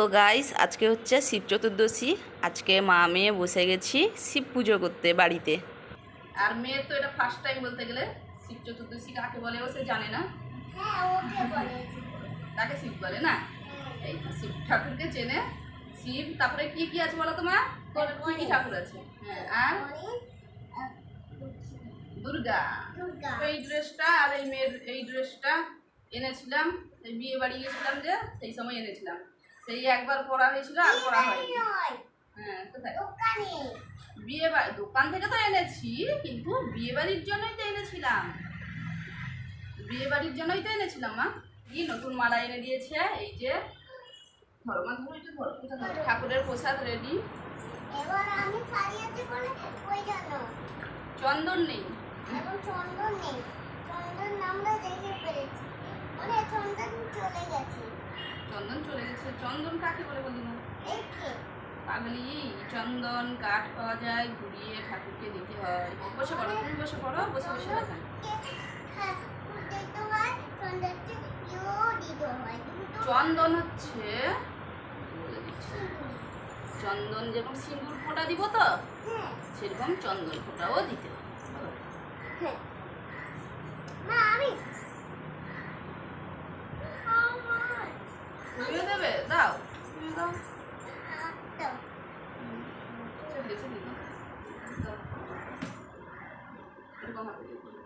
তো গাইস আজকে হচ্ছে শিব চতুর্দশী। আজকে মা মেয়ে বসে গেছি শিব পুজো করতে বাড়িতে। আর মেয়ের তো এটা ফার্স্ট টাইম বলতে গেলে শিব চতুর্দশী কাকে বলে ও সে জানে না। হ্যাঁ তাকে শিব বলে না? এই তো শিব ঠাকুরকে চেনে। শিব তারপরে কি কি আছে বলো তোমার কি কি ঠাকুর আছে? হ্যাঁ আর? দুর্গা। দুর্গা। এই ড্রেসটা আর এই মেয়ের এই ড্রেসটা এনেছিলাম। এই বিয়ে বাড়ি গেছিলাম যে সেই সময় এনেছিলাম। সেই একবার পড়া হয়েছিল আর নয়। হ্যাঁ কোথায়? বিয়ে বাড়ি দোকান থেকে তো এনেছি কিন্তু বিয়ে বাড়ির জন্যই তো এনেছিলাম। বিয়ে বাড়ির জন্যই তো এনেছিলাম মা। কি নতুন মালা এনে দিয়েছে? এই যে ধরো মা ধরো এটা ধরো। ঠাকুরের প্রসাদ রেডি এবার আমি সারিয়েছি বলে ওই জন্য চন্দন নেই। এখন চন্দন নেই। চন্দন আমরা দেখে ফেলেছি। মানে চন্দন চলে গেছে। চন্দন চলে গেছে। চন্দন কাকে বলে বলি না পাগলি চন্দন কাঠ পাওয়া যায় ঘুরিয়ে ঠাকুরকে দিতে হয়। বসে পড়ো তুমি বসে পড়ো বসে বসে হ্যাঁ হয় হয় চন্দন হচ্ছে চন্দন যেরকম সিঁদুর ফোঁটা দিব তো হ্যাঁ। সেরকম চন্দন ফোঁটাও দিতে হবে। বেছে দিই দাও। দাও। এরকম হাতে দিয়ে দিই।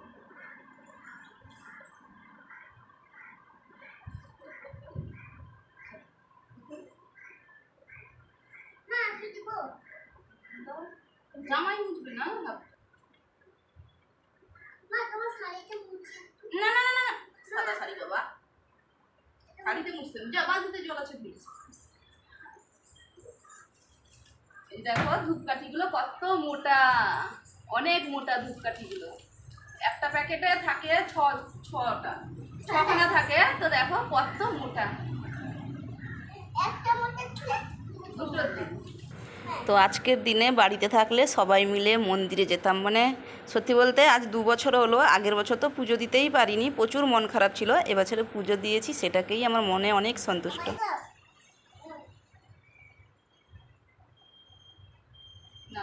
মা আমি দিব দাও। জামাই মুছবে না না না না। সাদা শাড়ি বাবা শাড়িতে মুছতে যা বালতিতে জল আছে প্লিজ এই দেখো ধূপকাঠিগুলো কত মোটা। অনেক মোটা ধূপকাঠিগুলো। একটা প্যাকেটে থাকে ছ ছটা। ছখানা থাকে তো দেখো কত মোটা। তো আজকের দিনে বাড়িতে থাকলে সবাই মিলে মন্দিরে যেতাম। মানে সত্যি বলতে আজ দু বছর হলো আগের বছর তো পুজো দিতেই পারিনি প্রচুর মন খারাপ ছিল এবছরে পুজো দিয়েছি সেটাকেই আমার মনে অনেক সন্তুষ্ট না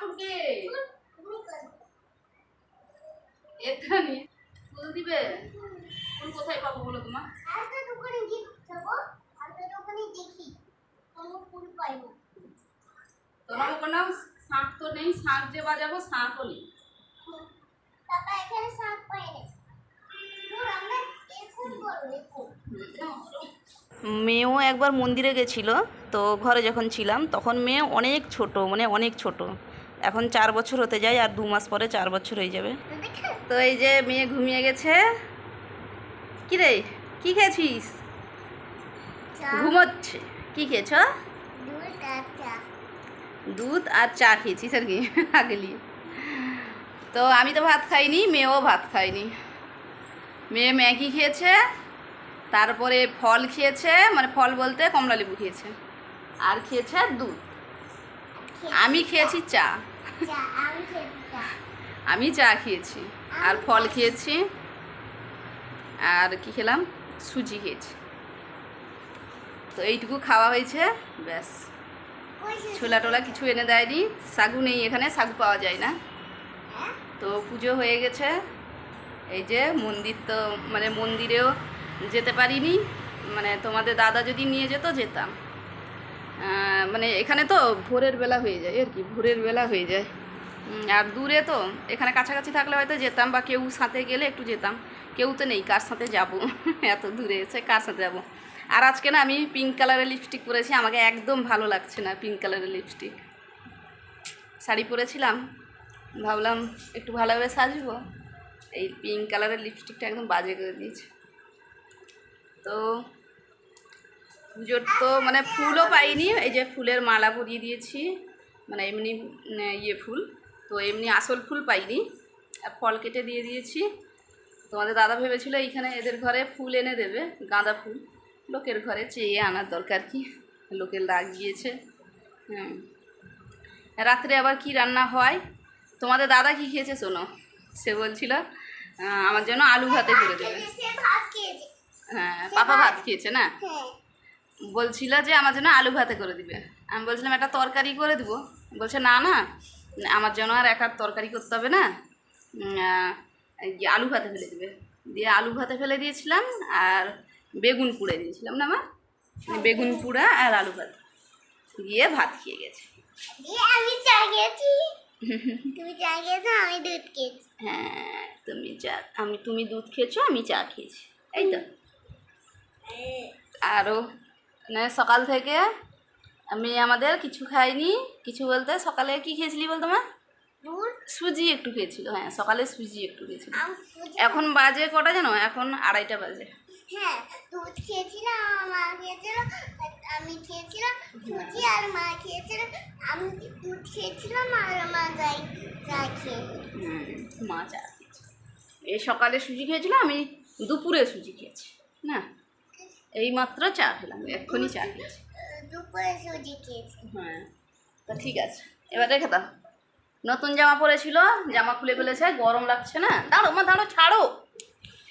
ঠাকুরকে তুমি এটা নিয়ে ফুল দিবে? ফুল কোথায় পাবো বলো তোমার আরেকটা দোকানে গিয়ে যাব আরেকটা দোকানে দেখি। কোনো ফুল পাই না তোমার কোনো শাঁখ তো নেই শাঁখ যে বাজাবো শাঁখও নেই। এখানে শাক পাই না মেয়েও একবার মন্দিরে গেছিল তো ঘরে যখন ছিলাম তখন মেয়ে অনেক ছোট মানে অনেক ছোট। এখন চার বছর হতে যায় আর দু মাস পরে চার বছর হয়ে যাবে। তো এই যে মেয়ে ঘুমিয়ে গেছে। কি রে? কি খেয়েছিস? ঘুমোচ্ছে। কি খেয়েছ? দুধ আর চা। খেয়েছিস আর কি আগলি তো আমি তো ভাত খাইনি মেয়েও ভাত খাইনি মেয়ে ম্যাগি খেয়েছে তারপরে ফল খেয়েছে মানে ফল বলতে কমলা লেবু খেয়েছে। আর খেয়েছে দুধ। আমি খেয়েছি চা। আমি চা। খেয়েছি। আর ফল খেয়েছি। আর কি খেলাম? সুজি খেয়েছি। তো এইটুকু খাওয়া হয়েছে ব্যাস। ছোলা টোলা কিছু এনে দেয়নি। সাগু নেই এখানে সাগু পাওয়া যায় না। হ্যাঁ? তো পুজো হয়ে গেছে। এই যে মন্দির তো মানে মন্দিরেও যেতে পারিনি। মানে তোমাদের দাদা যদি নিয়ে যেত যেতাম। মানে এখানে তো ভোরের বেলা হয়ে যায় আর কি, ভোরের বেলা হয়ে যায়। আর দূরে তো, এখানে কাছাকাছি থাকলে হয়তো যেতাম বা কেউ সাথে গেলে একটু যেতাম। কেউ তো নেই, কার সাথে যাব? এত দূরে এসে কার সাথে যাব? আর আজকে না, আমি পিঙ্ক কালারের লিপস্টিক পরেছি, আমাকে একদম ভালো লাগছে না পিঙ্ক কালারের লিপস্টিক শাড়ি পরেছিলাম, ভাবলাম একটু ভালোভাবে সাজবো। এই পিঙ্ক কালারের লিপস্টিকটা একদম বাজে করে দিয়েছে। তো পুজোর তো মানে ফুলও পাইনি এই যে ফুলের মালা পরিয়ে দিয়েছি মানে এমনি ইয়ে ফুল তো এমনি আসল ফুল পাইনি আর ফল কেটে দিয়ে দিয়েছি। তোমাদের দাদা ভেবেছিল এইখানে এদের ঘরে ফুল এনে দেবে গাঁদা ফুল লোকের ঘরে চেয়ে আনার দরকার কি লোকের লাগিয়েছে হ্যাঁ রাত্রে আবার কি রান্না হয়? তোমাদের দাদা কি খেয়েছে শোনো সে বলছিল আমার জন্য আলু ভাতে করে দেবে। হ্যাঁ পাপা ভাত খেয়েছে না? হ্যাঁ। বলছিল যে আমার জন্য আলু ভাতে করে দিবে। আমি বলছিলাম একটা তরকারি করে দিব। বলছে না না আমার জন্য আর এক আর তরকারি করতে হবে না। আলু ভাতে ফেলে দিবে। দিয়ে আলু ভাতে ফেলে দিয়েছিলাম আর বেগুন পুড়ে দিয়েছিলাম না মা? বেগুন পুড়া আর আলু ভাত। দিয়ে ভাত খেয়ে গেছে। আমি চা খেয়েছি। তুমি চা খেয়েছো আমি দুধ খেয়েছি। হ্যাঁ তুমি চা আমি তুমি দুধ খেয়েছো আমি চা খেয়েছি। এই তো। আরও মানে সকাল থেকে আমি আমাদের কিছু খাইনি কিছু বলতে সকালে কি খেয়েছিলি বলতো মা? সুজি একটু খেয়েছিল হ্যাঁ সকালে সুজি একটু খেয়েছিল। এখন বাজে কটা জানো? এখন আড়াইটা বাজে। হ্যাঁ দুধ খেয়েছিলাম মা খেয়েছিল আমি খেয়েছিলাম সুজি আর মা খেয়েছিল আমি দুধ খেয়েছিলাম আর মা যাই চা খেয়ে মা চা এই সকালে সুজি খেয়েছিল আমি দুপুরে সুজি খেয়েছি না? এই মাত্র চা খেলাম এক্ষুনি চা খেয়েছি। হ্যাঁ তা ঠিক আছে এবার রেখে দাও নতুন জামা পরেছিল জামা খুলে ফেলেছে গরম লাগছে না। দাঁড়ো মা দাঁড়ো ছাড়ো।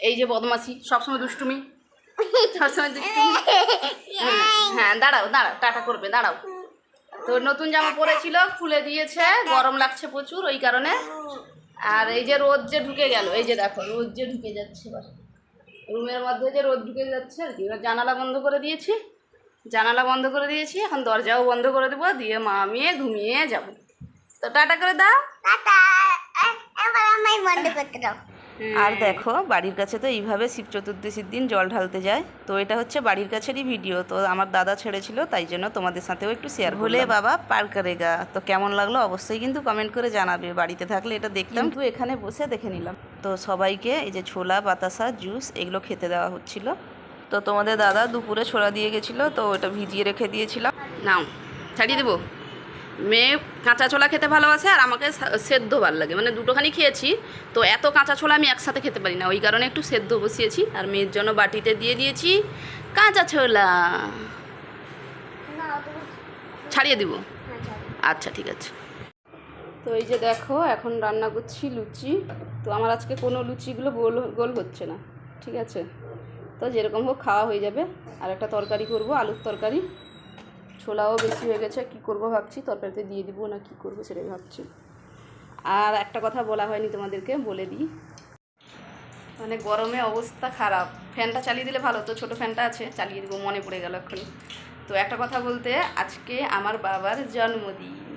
এই যে বদমাসি সবসময় দুষ্টুমি। সবসময় দুষ্টুমি। হ্যাঁ, হ্যাঁ দাঁড়াও দাঁড়াও টাটা করবে দাঁড়াও। তো নতুন জামা পরেছিল খুলে দিয়েছে গরম লাগছে প্রচুর ওই কারণে। আর এই যে রোদ যে ঢুকে গেল এই যে দেখো রোদ যে ঢুকে যাচ্ছে এবার রুমের মধ্যে যে রোদ ঢুকে যাচ্ছে আর কি। এবার জানালা বন্ধ করে দিয়েছি। জানালা বন্ধ করে দিয়েছি। এখন দরজাও বন্ধ করে দেবো। দিয়ে মা মেয়ে ঘুমিয়ে যাব। তো টাটা করে দাও। টাটা। এ- এবার আমায় বন্ধ করতে দাও। আর দেখো বাড়ির কাছে তো এইভাবে শিব চতুর্দশীর দিন জল ঢালতে যায়। তো এটা হচ্ছে বাড়ির কাছেরই ভিডিও। তো আমার দাদা ছেড়েছিল তাই জন্য তোমাদের সাথেও একটু শেয়ার ভুলে বাবা পার করে গা তো কেমন লাগল অবশ্যই কিন্তু কমেন্ট করে জানাবে। বাড়িতে থাকলে এটা দেখলাম তো এখানে বসে দেখে নিলাম। তো সবাইকে এই যে ছোলা বাতাসা জুস এগুলো খেতে দেওয়া হচ্ছিল। তো তোমাদের দাদা দুপুরে ছোলা দিয়ে গেছিল তো ওটা ভিজিয়ে রেখে দিয়েছিলাম। নাও ছাড়িয়ে দেবো। মেয়ে কাঁচা ছোলা খেতে ভালোবাসে আর আমাকে সেদ্ধ ভালো লাগে। মানে দুটোখানি খেয়েছি তো এত কাঁচা ছোলা আমি একসাথে খেতে পারি না। ওই কারণে একটু সেদ্ধ বসিয়েছি আর মেয়ের জন্য বাটিতে দিয়ে দিয়েছি কাঁচা ছোলা। ছাড়িয়ে দিব। আচ্ছা আচ্ছা ঠিক আছে। তো এই যে দেখো, এখন রান্না করছি লুচি। তো আমার আজকে কোনো লুচিগুলো গোল গোল হচ্ছে না, ঠিক আছে? তো যেরকম হোক খাওয়া হয়ে যাবে। আর একটা তরকারি করব, আলুর তরকারি। ছোলাও বেশি হয়ে গেছে, কি করব ভাবছি, তরকারিতে দিয়ে দিব না কি করব সেটাই ভাবছি। আর একটা কথা বলা হয়নি তোমাদেরকে, বলে দিই। মানে গরমে অবস্থা খারাপ। ফ্যানটা চালিয়ে দিলে ভালো, তো ছোটো ফ্যানটা আছে, চালিয়ে দিব, মনে পড়ে গেল এক্ষুনি। তো একটা কথা বলতে, আজকে আমার বাবার জন্মদিন।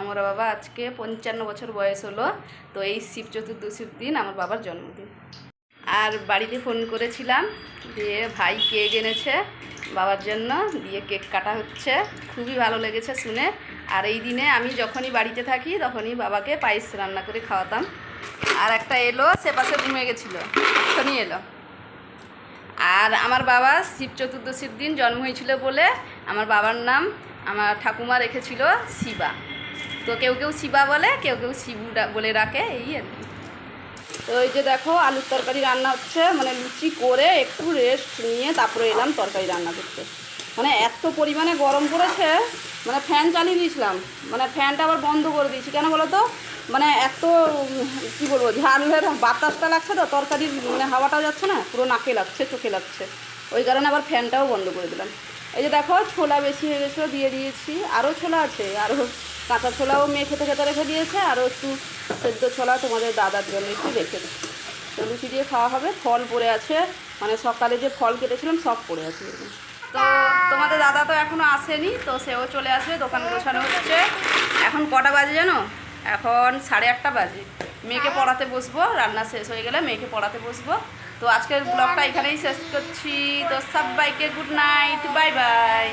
আমার বাবা আজকে পঞ্চান্ন বছর বয়স হলো, তো এই শিব চতুর্দশীর দিন আমার বাবার জন্মদিন। আর বাড়িতে ফোন করেছিলাম দিয়ে ভাই কেক এনেছে বাবার জন্য, দিয়ে কেক কাটা হচ্ছে। খুবই ভালো লেগেছে শুনে। আর এই দিনে আমি যখনই বাড়িতে থাকি তখনই বাবাকে পায়েস রান্না করে খাওয়াতাম। আর একটা এলো, সে পাশে ঘুমে গেছিল এক্ষুনি এলো। আর আমার বাবা শিব চতুর্দশীর দিন জন্ম হয়েছিল বলে আমার বাবার নাম আমার ঠাকুমা রেখেছিল শিবা। তো কেউ কেউ শিবা বলে, কেউ কেউ শিবু বলে রাখে এই আর কি। তো এই যে দেখো, আলুর তরকারি রান্না হচ্ছে মানে লুচি করে একটু রেস্ট নিয়ে তারপরে এলাম তরকারি রান্না করতে। মানে এত পরিমাণে গরম পড়েছে মানে ফ্যান চালিয়ে দিয়েছিলাম। মানে ফ্যানটা আবার বন্ধ করে দিয়েছি। কেন বলো তো? মানে এত, কি বলব ঝালের বাতাসটা লাগছে তো, তরকারির মানে হাওয়াটা যাচ্ছে না, পুরো নাকে লাগছে, চোখে লাগছে। ওই কারণে আবার ফ্যানটাও বন্ধ করে দিলাম। এই যে দেখো, ছোলা বেশি হয়ে গেছিল, দিয়ে দিয়েছি। আরও ছোলা আছে আরও কাঁচা ছোলাও মেয়ে খেতে খেতে রেখে দিয়েছে আরও একটু সেদ্ধ ছোলা তোমাদের দাদার জন্য একটু রেখে তো লুচি দিয়ে খাওয়া হবে, ফল পড়ে আছে মানে সকালে যে ফল কেটেছিলাম সব পড়ে আছে তো তোমাদের দাদা তো এখনও আসেনি, তো সেও চলে আসবে, দোকান গোছানো হচ্ছে। এখন কটা বাজে জানো? এখন সাড়ে আটটা বাজে। মেয়েকে পড়াতে বসবো, রান্না শেষ হয়ে গেলে মেয়েকে পড়াতে বসবো। তো আজকের ব্লগটা এখানেই শেষ করছি। তো সবাইকে গুড নাইট, বাই বাই।